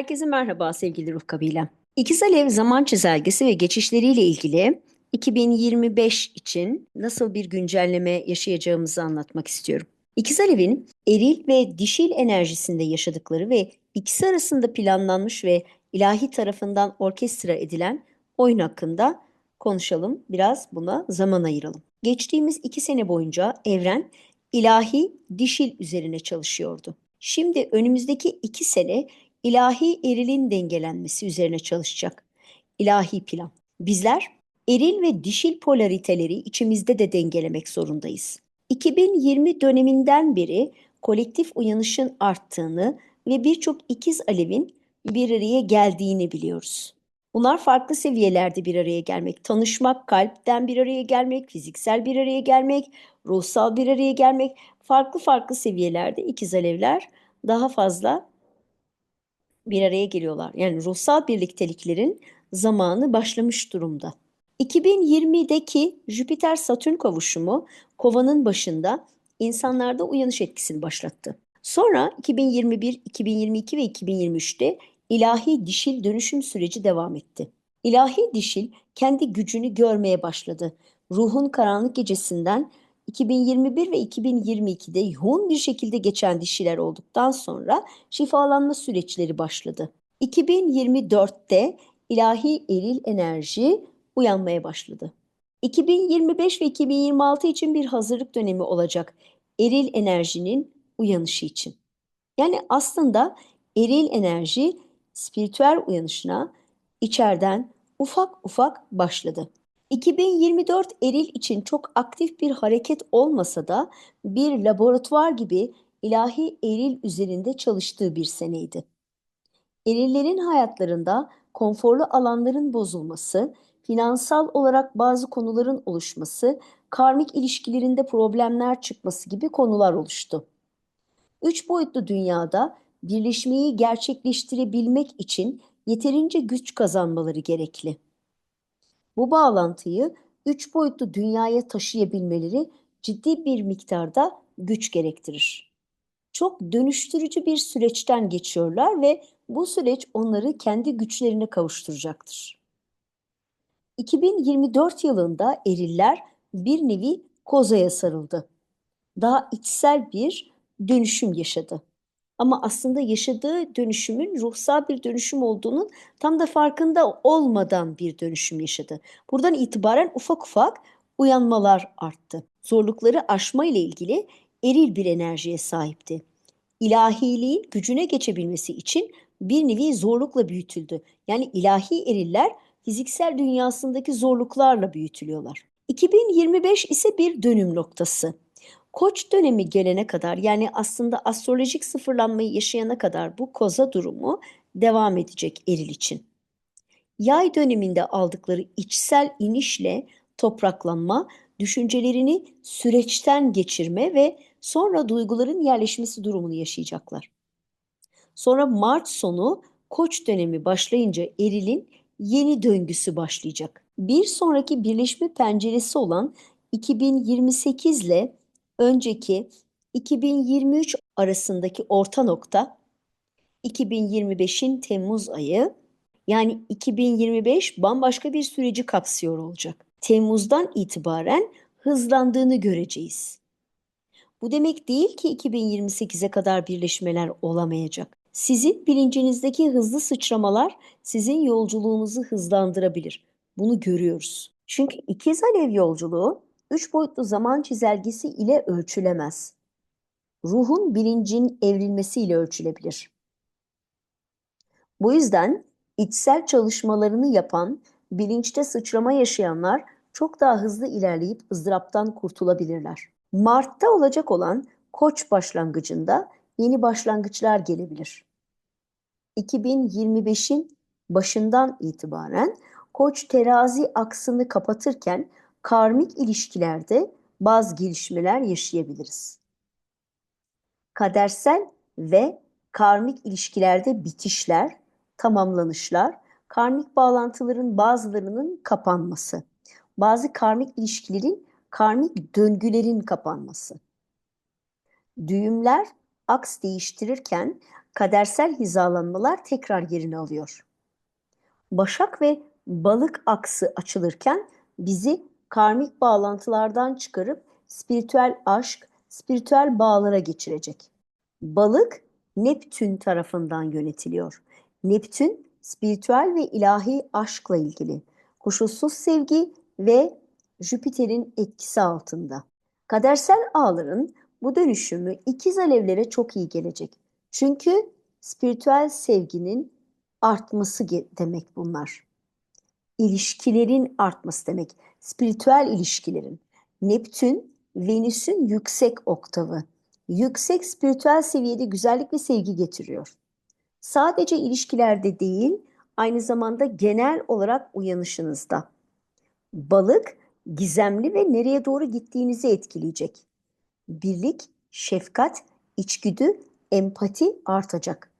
Herkese merhaba sevgili ruh kabilem. İkiz Alev zaman çizelgesi ve geçişleriyle ilgili 2025 için nasıl bir güncelleme yaşayacağımızı anlatmak istiyorum. İkiz Alev'in eril ve dişil enerjisinde yaşadıkları ve ikisi arasında planlanmış ve ilahi tarafından orkestra edilen oyun hakkında konuşalım. Biraz buna zaman ayıralım. Geçtiğimiz iki sene boyunca evren ilahi dişil üzerine çalışıyordu. Şimdi önümüzdeki iki sene ilahi erilin dengelenmesi üzerine çalışacak. İlahi plan. Bizler eril ve dişil polariteleri içimizde de dengelemek zorundayız. 2020 döneminden beri kolektif uyanışın arttığını ve birçok ikiz alevin bir araya geldiğini biliyoruz. Bunlar farklı seviyelerde bir araya gelmek, tanışmak, kalpten bir araya gelmek, fiziksel bir araya gelmek, ruhsal bir araya gelmek, farklı farklı seviyelerde ikiz alevler daha fazla bir araya geliyorlar. Yani ruhsal birlikteliklerin zamanı başlamış durumda. 2020'deki Jüpiter-Satürn kavuşumu kovanın başında insanlarda uyanış etkisini başlattı. Sonra 2021, 2022 ve 2023'te ilahi dişil dönüşüm süreci devam etti. İlahi dişil kendi gücünü görmeye başladı. Ruhun karanlık gecesinden 2021 ve 2022'de yoğun bir şekilde geçen dişiler olduktan sonra şifalanma süreçleri başladı. 2024'te ilahi eril enerji uyanmaya başladı. 2025 ve 2026 için bir hazırlık dönemi olacak eril enerjinin uyanışı için. Yani aslında eril enerji spiritüel uyanışına içeriden ufak ufak başladı. 2024 eril için çok aktif bir hareket olmasa da bir laboratuvar gibi ilahi eril üzerinde çalıştığı bir seneydi. Erillerin hayatlarında konforlu alanların bozulması, finansal olarak bazı konuların oluşması, karmik ilişkilerinde problemler çıkması gibi konular oluştu. Üç boyutlu dünyada birleşmeyi gerçekleştirebilmek için yeterince güç kazanmaları gerekli. Bu bağlantıyı üç boyutlu dünyaya taşıyabilmeleri ciddi bir miktarda güç gerektirir. Çok dönüştürücü bir süreçten geçiyorlar ve bu süreç onları kendi güçlerine kavuşturacaktır. 2024 yılında eriller bir nevi kozaya sarıldı. Daha içsel bir dönüşüm yaşadı. Ama aslında yaşadığı dönüşümün ruhsal bir dönüşüm olduğunun tam da farkında olmadan bir dönüşüm yaşadı. Buradan itibaren ufak ufak uyanmalar arttı. Zorlukları aşma ile ilgili eril bir enerjiye sahipti. İlahiliğin gücüne geçebilmesi için bir nevi zorlukla büyütüldü. Yani ilahi eriller fiziksel dünyasındaki zorluklarla büyütülüyorlar. 2025 ise bir dönüm noktası. Koç dönemi gelene kadar yani aslında astrolojik sıfırlanmayı yaşayana kadar bu koza durumu devam edecek eril için. Yay döneminde aldıkları içsel inişle topraklanma, düşüncelerini süreçten geçirme ve sonra duyguların yerleşmesi durumunu yaşayacaklar. Sonra Mart sonu Koç dönemi başlayınca erilin yeni döngüsü başlayacak. Bir sonraki birleşme penceresi olan 2028 ile önceki 2023 arasındaki orta nokta 2025'in Temmuz ayı yani 2025 bambaşka bir süreci kapsıyor olacak. Temmuz'dan itibaren hızlandığını göreceğiz. Bu demek değil ki 2028'e kadar birleşmeler olamayacak. Sizin bilincinizdeki hızlı sıçramalar sizin yolculuğunuzu hızlandırabilir. Bunu görüyoruz. Çünkü ikiz alev yolculuğu üç boyutlu zaman çizelgesi ile ölçülemez. Ruhun bilincin evrilmesiyle ölçülebilir. Bu yüzden içsel çalışmalarını yapan, bilinçte sıçrama yaşayanlar çok daha hızlı ilerleyip ızdıraptan kurtulabilirler. Mart'ta olacak olan Koç başlangıcında yeni başlangıçlar gelebilir. 2025'in başından itibaren Koç terazi aksını kapatırken karmik ilişkilerde bazı gelişmeler yaşayabiliriz. Kadersel ve karmik ilişkilerde bitişler, tamamlanışlar, karmik bağlantıların bazılarının kapanması, bazı karmik ilişkilerin karmik döngülerin kapanması. Düğümler aks değiştirirken kadersel hizalanmalar tekrar yerini alıyor. Başak ve balık aksı açılırken bizi karmik bağlantılardan çıkarıp spiritüel aşk, spiritüel bağlara geçirecek. Balık Neptün tarafından yönetiliyor. Neptün spiritüel ve ilahi aşkla ilgili. Koşulsuz sevgi ve Jüpiter'in etkisi altında. Kadersel ağların bu dönüşümü ikiz alevlere çok iyi gelecek. Çünkü spiritüel sevginin artması demek bunlar. İlişkilerin artması demek. Spiritüel ilişkilerin. Neptün, Venüs'ün yüksek oktavı. Yüksek spiritüel seviyede güzellik ve sevgi getiriyor. Sadece ilişkilerde değil, aynı zamanda genel olarak uyanışınızda. Balık, gizemli ve nereye doğru gittiğinizi etkileyecek. Birlik, şefkat, içgüdü, empati artacak.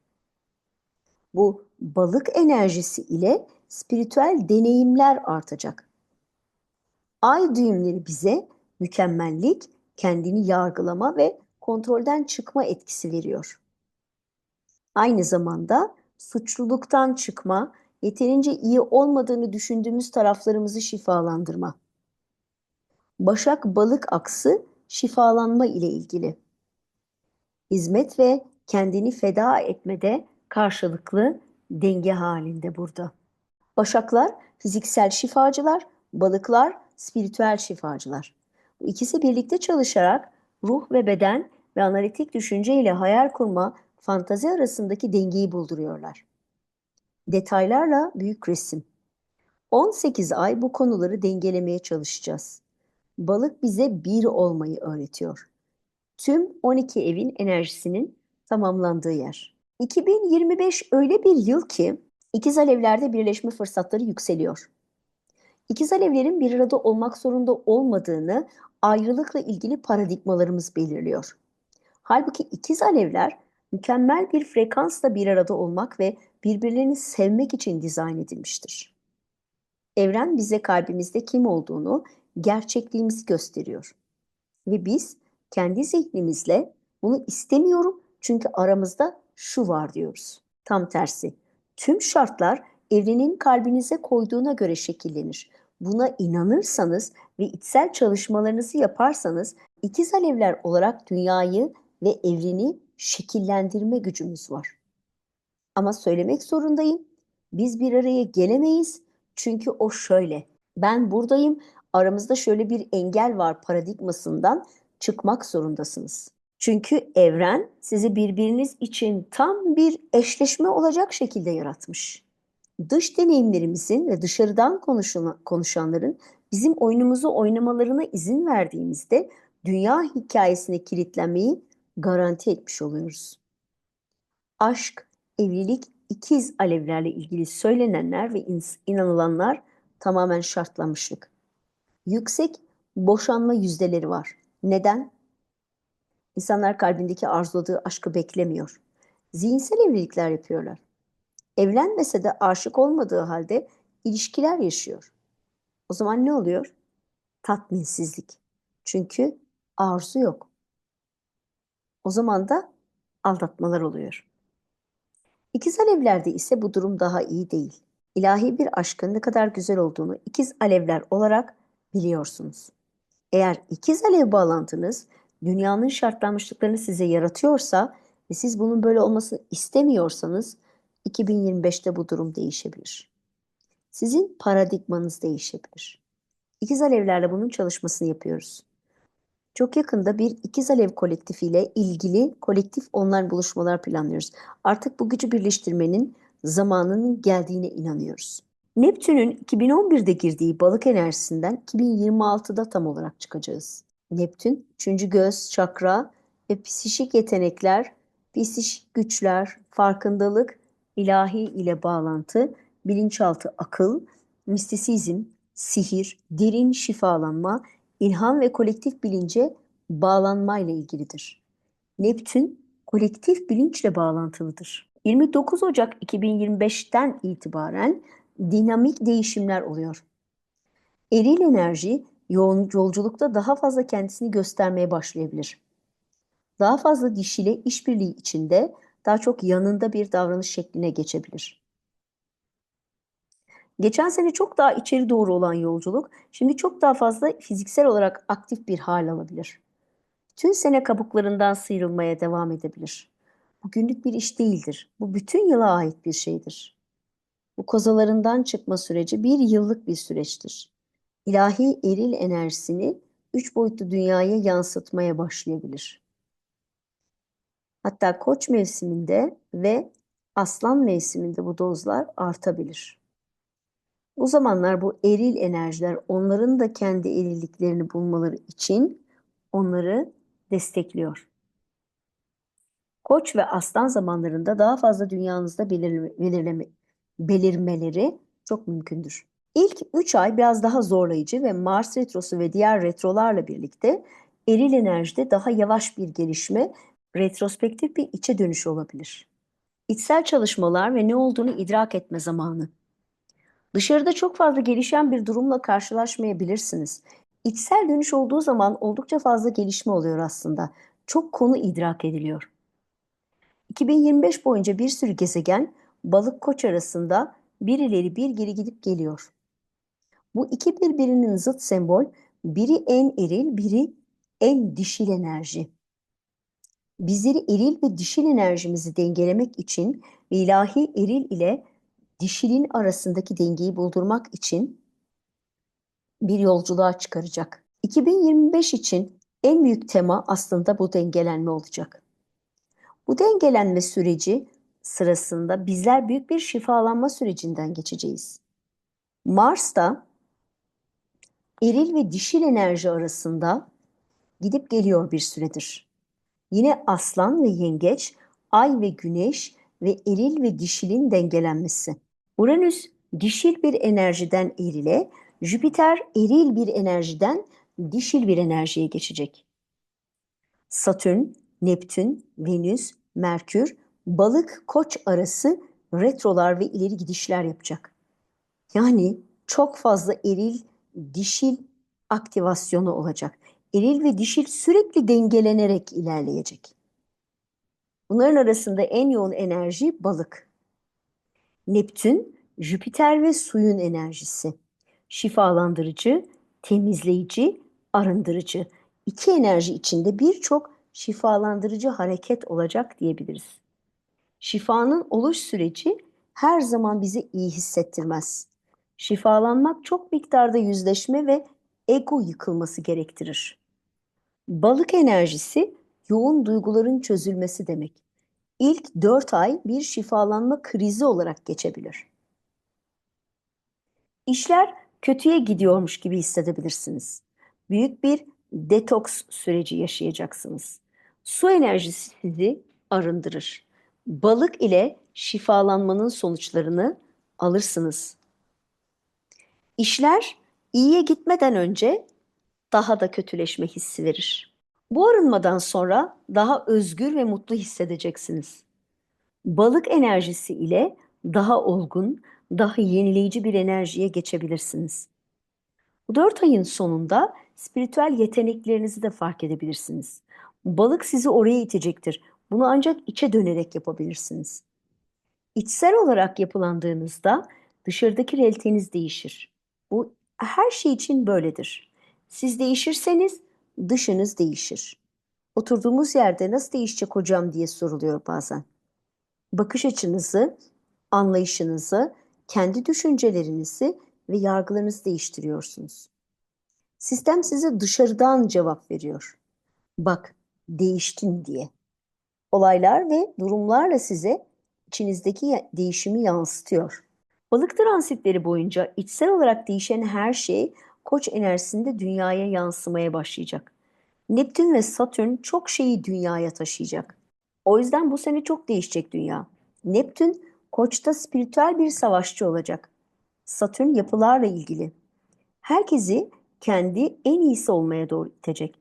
Bu balık enerjisi ile spiritüel deneyimler artacak. Ay düğümleri bize mükemmellik, kendini yargılama ve kontrolden çıkma etkisi veriyor. Aynı zamanda suçluluktan çıkma, yeterince iyi olmadığını düşündüğümüz taraflarımızı şifalandırma. Başak balık aksı şifalanma ile ilgili. Hizmet ve kendini feda etmede karşılıklı denge halinde burada. Başaklar fiziksel şifacılar, balıklar spiritüel şifacılar. Bu ikisi birlikte çalışarak ruh ve beden ve analitik düşünce ile hayal kurma, fantazi arasındaki dengeyi bulduruyorlar. Detaylarla büyük resim. 18 ay bu konuları dengelemeye çalışacağız. Balık bize bir olmayı öğretiyor. Tüm 12 evin enerjisinin tamamlandığı yer. 2025 öyle bir yıl ki ikiz alevlerde birleşme fırsatları yükseliyor. İkiz alevlerin bir arada olmak zorunda olmadığını ayrılıkla ilgili paradigmalarımız belirliyor. Halbuki ikiz alevler mükemmel bir frekansla bir arada olmak ve birbirlerini sevmek için dizayn edilmiştir. Evren bize kalbimizde kim olduğunu, gerçekliğimizi gösteriyor. Ve biz kendi zihnimizle bunu istemiyorum çünkü aramızda şu var diyoruz. Tam tersi. Tüm şartlar evrenin kalbinize koyduğuna göre şekillenir. Buna inanırsanız ve içsel çalışmalarınızı yaparsanız ikiz alevler olarak dünyayı ve evreni şekillendirme gücümüz var. Ama söylemek zorundayım. Biz bir araya gelemeyiz. Çünkü o şöyle. Ben buradayım. Aramızda şöyle bir engel var paradigmasından çıkmak zorundasınız. Çünkü evren sizi birbiriniz için tam bir eşleşme olacak şekilde yaratmış. Dış deneyimlerimizin ve dışarıdan konuşan, konuşanların bizim oyunumuzu oynamalarına izin verdiğimizde dünya hikayesine kilitlenmeyi garanti etmiş oluyoruz. Aşk, evlilik, ikiz alevlerle ilgili söylenenler ve inanılanlar tamamen şartlanmışlık. Yüksek boşanma yüzdeleri var. Neden? İnsanlar kalbindeki arzuladığı aşkı beklemiyor. Zihinsel evlilikler yapıyorlar. Evlenmese de aşık olmadığı halde ilişkiler yaşıyor. O zaman ne oluyor? Tatminsizlik. Çünkü arzu yok. O zaman da aldatmalar oluyor. İkiz alevlerde ise bu durum daha iyi değil. İlahi bir aşkın ne kadar güzel olduğunu ikiz alevler olarak biliyorsunuz. Eğer ikiz alev bağlantınız dünyanın şartlanmışlıklarını size yaratıyorsa ve siz bunun böyle olmasını istemiyorsanız 2025'te bu durum değişebilir. Sizin paradigmanız değişebilir. İkiz alevlerle bunun çalışmasını yapıyoruz. Çok yakında bir ikiz alev kolektifiyle ilgili kolektif online buluşmalar planlıyoruz. Artık bu gücü birleştirmenin zamanının geldiğine inanıyoruz. Neptün'ün 2011'de girdiği balık enerjisinden 2026'da tam olarak çıkacağız. Neptün, üçüncü göz, çakra ve psişik yetenekler, psişik güçler, farkındalık, ilahi ile bağlantı, bilinçaltı akıl, mistisizm, sihir, derin şifalanma, ilham ve kolektif bilince bağlanma ile ilgilidir. Neptün kolektif bilinçle bağlantılıdır. 29 Ocak 2025'ten itibaren dinamik değişimler oluyor. Eril enerji yolculukta daha fazla kendisini göstermeye başlayabilir. Daha fazla dişiyle işbirliği içinde daha çok yanında bir davranış şekline geçebilir. Geçen sene çok daha içeri doğru olan yolculuk, şimdi çok daha fazla fiziksel olarak aktif bir hal alabilir. Tüm sene kabuklarından sıyrılmaya devam edebilir. Bu günlük bir iş değildir. Bu bütün yıla ait bir şeydir. Bu kozalarından çıkma süreci bir yıllık bir süreçtir. İlahi eril enerjisini üç boyutlu dünyaya yansıtmaya başlayabilir. Hatta koç mevsiminde ve aslan mevsiminde bu dozlar artabilir. Bu zamanlar bu eril enerjiler onların da kendi erilliklerini bulmaları için onları destekliyor. Koç ve aslan zamanlarında daha fazla dünyanızda belirleme, belirleme, belirmeleri çok mümkündür. İlk 3 ay biraz daha zorlayıcı ve Mars retrosu ve diğer retrolarla birlikte eril enerjide daha yavaş bir gelişme, retrospektif bir içe dönüş olabilir. İçsel çalışmalar ve ne olduğunu idrak etme zamanı. Dışarıda çok fazla gelişen bir durumla karşılaşmayabilirsiniz. İçsel dönüş olduğu zaman oldukça fazla gelişme oluyor aslında. Çok konu idrak ediliyor. 2025 boyunca bir sürü gezegen balık koç arasında bir ileri bir geri gidip geliyor. Bu iki birbirinin zıt sembol, biri en eril, biri en dişil enerji. Bizleri eril ve dişil enerjimizi dengelemek için ve ilahi eril ile dişilin arasındaki dengeyi buldurmak için bir yolculuğa çıkaracak. 2025 için en büyük tema aslında bu dengelenme olacak. Bu dengelenme süreci sırasında bizler büyük bir şifalanma sürecinden geçeceğiz. Mars da eril ve dişil enerji arasında gidip geliyor bir süredir. Yine aslan ve yengeç, ay ve güneş ve eril ve dişilin dengelenmesi. Uranüs dişil bir enerjiden erile, Jüpiter eril bir enerjiden dişil bir enerjiye geçecek. Satürn, Neptün, Venüs, Merkür, Balık, Koç arası retrolar ve ileri gidişler yapacak. Yani çok fazla eril, dişil aktivasyonu olacak. Eril ve dişil sürekli dengelenerek ilerleyecek. Bunların arasında en yoğun enerji balık. Neptün, Jüpiter ve suyun enerjisi. Şifalandırıcı, temizleyici, arındırıcı. İki enerji içinde birçok şifalandırıcı hareket olacak diyebiliriz. Şifanın oluş süreci her zaman bizi iyi hissettirmez. Şifalanmak çok miktarda yüzleşme ve ego yıkılması gerektirir. Balık enerjisi yoğun duyguların çözülmesi demek. İlk 4 ay bir şifalanma krizi olarak geçebilir. İşler kötüye gidiyormuş gibi hissedebilirsiniz. Büyük bir detoks süreci yaşayacaksınız. Su enerjisi sizi arındırır. Balık ile şifalanmanın sonuçlarını alırsınız. İşler iyiye gitmeden önce daha da kötüleşme hissi verir. Bu arınmadan sonra daha özgür ve mutlu hissedeceksiniz. Balık enerjisi ile daha olgun, daha yenileyici bir enerjiye geçebilirsiniz. Bu dört ayın sonunda spiritüel yeteneklerinizi de fark edebilirsiniz. Balık sizi oraya itecektir. Bunu ancak içe dönerek yapabilirsiniz. İçsel olarak yapılandığınızda dışarıdaki realiteniz değişir. Bu her şey için böyledir. Siz değişirseniz dışınız değişir. Oturduğumuz yerde nasıl değişecek hocam diye soruluyor bazen. Bakış açınızı, anlayışınızı, kendi düşüncelerinizi ve yargılarınızı değiştiriyorsunuz. Sistem size dışarıdan cevap veriyor. Bak, değiştin diye. Olaylar ve durumlarla size içinizdeki değişimi yansıtıyor. Balık transitleri boyunca içsel olarak değişen her şey koç enerjisinde dünyaya yansımaya başlayacak. Neptün ve Satürn çok şeyi dünyaya taşıyacak. O yüzden bu sene çok değişecek dünya. Neptün koçta spiritüel bir savaşçı olacak. Satürn yapılarla ilgili. Herkesi kendi en iyisi olmaya doğru itecek.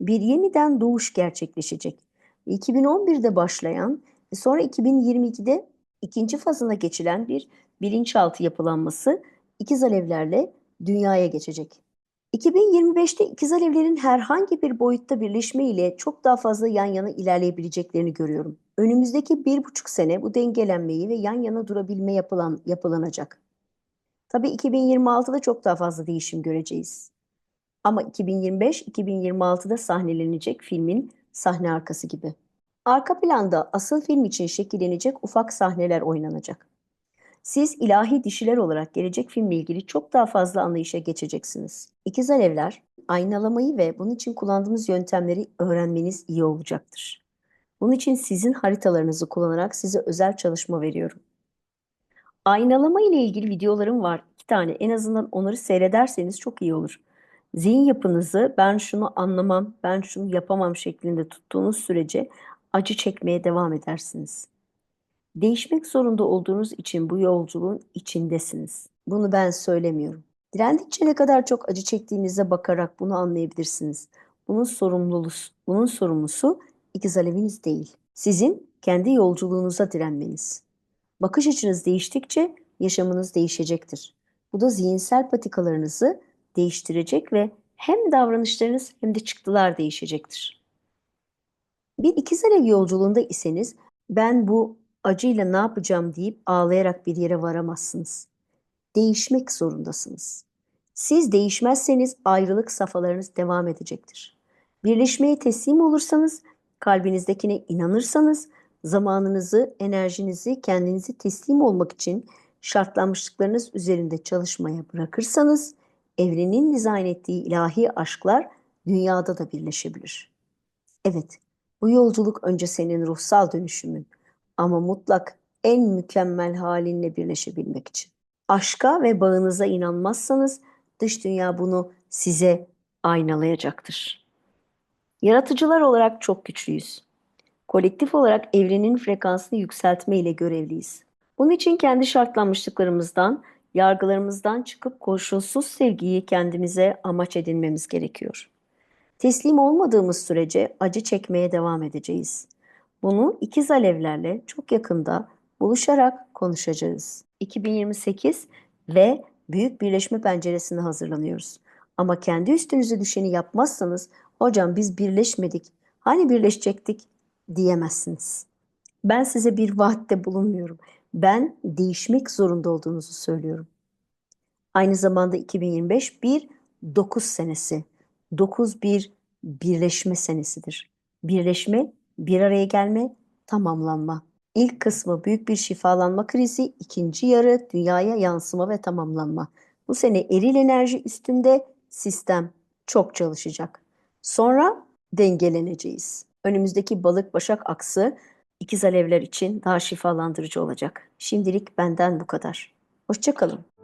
Bir yeniden doğuş gerçekleşecek. 2011'de başlayan ve sonra 2022'de ikinci fazına geçilen bir bilinçaltı yapılanması ikiz alevlerle dünyaya geçecek. 2025'te ikiz alevlerin herhangi bir boyutta birleşme ile çok daha fazla yan yana ilerleyebileceklerini görüyorum. Önümüzdeki bir buçuk sene bu dengelenmeyi ve yan yana durabilme yapılan, yapılanacak. Tabii 2026'da çok daha fazla değişim göreceğiz. Ama 2025-2026'da sahnelenecek filmin sahne arkası gibi. Arka planda asıl film için şekillenecek ufak sahneler oynanacak. Siz ilahi dişiler olarak gelecek filmle ilgili çok daha fazla anlayışa geçeceksiniz. İkiz alevler, aynalamayı ve bunun için kullandığımız yöntemleri öğrenmeniz iyi olacaktır. Bunun için sizin haritalarınızı kullanarak size özel çalışma veriyorum. Aynalama ile ilgili videolarım var. iki tane. En azından onları seyrederseniz çok iyi olur. Zihin yapınızı ben şunu anlamam, ben şunu yapamam şeklinde tuttuğunuz sürece acı çekmeye devam edersiniz. Değişmek zorunda olduğunuz için bu yolculuğun içindesiniz. Bunu ben söylemiyorum. Direndikçe ne kadar çok acı çektiğinize bakarak bunu anlayabilirsiniz. Bunun sorumlulusu, bunun sorumlusu ikiz aleviniz değil. Sizin kendi yolculuğunuza direnmeniz. Bakış açınız değiştikçe yaşamınız değişecektir. Bu da zihinsel patikalarınızı değiştirecek ve hem davranışlarınız hem de çıktılar değişecektir. Bir ikiz alev yolculuğunda iseniz ben bu acıyla ne yapacağım deyip ağlayarak bir yere varamazsınız. Değişmek zorundasınız. Siz değişmezseniz ayrılık safhalarınız devam edecektir. Birleşmeye teslim olursanız, kalbinizdekine inanırsanız, zamanınızı, enerjinizi, kendinizi teslim olmak için şartlanmışlıklarınız üzerinde çalışmaya bırakırsanız, evrenin dizayn ettiği ilahi aşklar dünyada da birleşebilir. Evet, bu yolculuk önce senin ruhsal dönüşümün ama mutlak en mükemmel halinle birleşebilmek için. Aşka ve bağınıza inanmazsanız dış dünya bunu size aynalayacaktır. Yaratıcılar olarak çok güçlüyüz. Kolektif olarak evrenin frekansını yükseltme ile görevliyiz. Bunun için kendi şartlanmışlıklarımızdan, yargılarımızdan çıkıp koşulsuz sevgiyi kendimize amaç edinmemiz gerekiyor. Teslim olmadığımız sürece acı çekmeye devam edeceğiz. Bunu ikiz alevlerle çok yakında buluşarak konuşacağız. 2028 ve büyük birleşme penceresine hazırlanıyoruz. Ama kendi üstünüze düşeni yapmazsanız hocam biz birleşmedik, hani birleşecektik diyemezsiniz. Ben size bir vaatte bulunmuyorum. Ben değişmek zorunda olduğunuzu söylüyorum. Aynı zamanda 2025 bir 9 senesi. 9 bir birleşme senesidir. Birleşme, bir araya gelme, tamamlanma. İlk kısmı büyük bir şifalanma krizi, ikinci yarı dünyaya yansıma ve tamamlanma. Bu sene eril enerji üstünde sistem çok çalışacak. Sonra dengeleneceğiz. Önümüzdeki balık başak aksı ikiz alevler için daha şifalandırıcı olacak. Şimdilik benden bu kadar. Hoşçakalın.